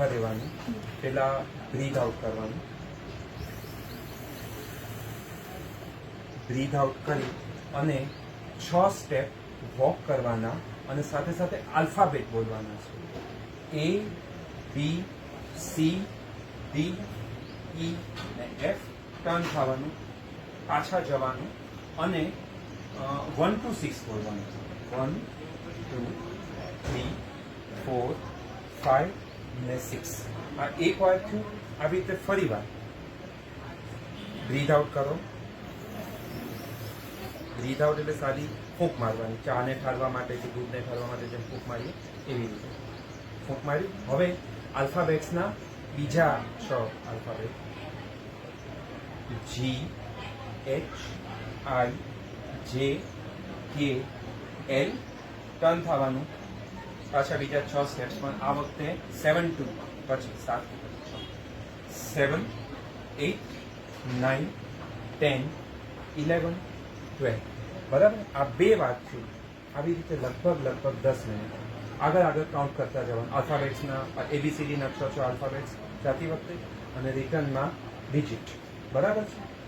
ઊભા રહેવાનું, પેલા બ્રીથ આઉટ કરવાનું. બ્રીથ આઉટ કરી અને છ સ્ટેપ વોક કરવાના અને સાથે સાથે આલ્ફાબેટ બોલવાના છે. એ બી સી ડી ઈ અને એફ ટર્ન થવાનું, પાછા જવાનું અને વન ટુ સિક્સ બોલવાનું. One two three four five ને સિક્સ આ એક વાર થયું, આવી રીતે ફરી વાર. બ્રીથ આઉટ કરો. બ્રીથ આઉટ એટલે સાદી ફૂંક મારવાની. ચાને ઠારવા માટે કે દૂધને ઠારવા માટે જેમ ફૂંક મારીએ, એવી રીતે. ફૂંક મારી. હવે આલ્ફાબેટ્સના બીજા છ આલ્ફાબેટ જી એચ આઈ જે કે એલ ટર્ન થવાનું. પાછા બીજા છ સ્ટેપ્સ પણ આ વખતે સેવન ટુ પછી સાત seven eight nine ten eleven twelve બરાબર? આ બે છે. આવી રીતે લગભગ લગભગ દસ મિનિટ આગળ આગળ કાઉન્ટ કરતા જવાનું. આલ્ફાબેટ્સના એબીસીડીના છ છ આલ્ફાબેટ્સ જાતી વખતે અને રિટર્નમાં ડિજિટ બરાબર છે?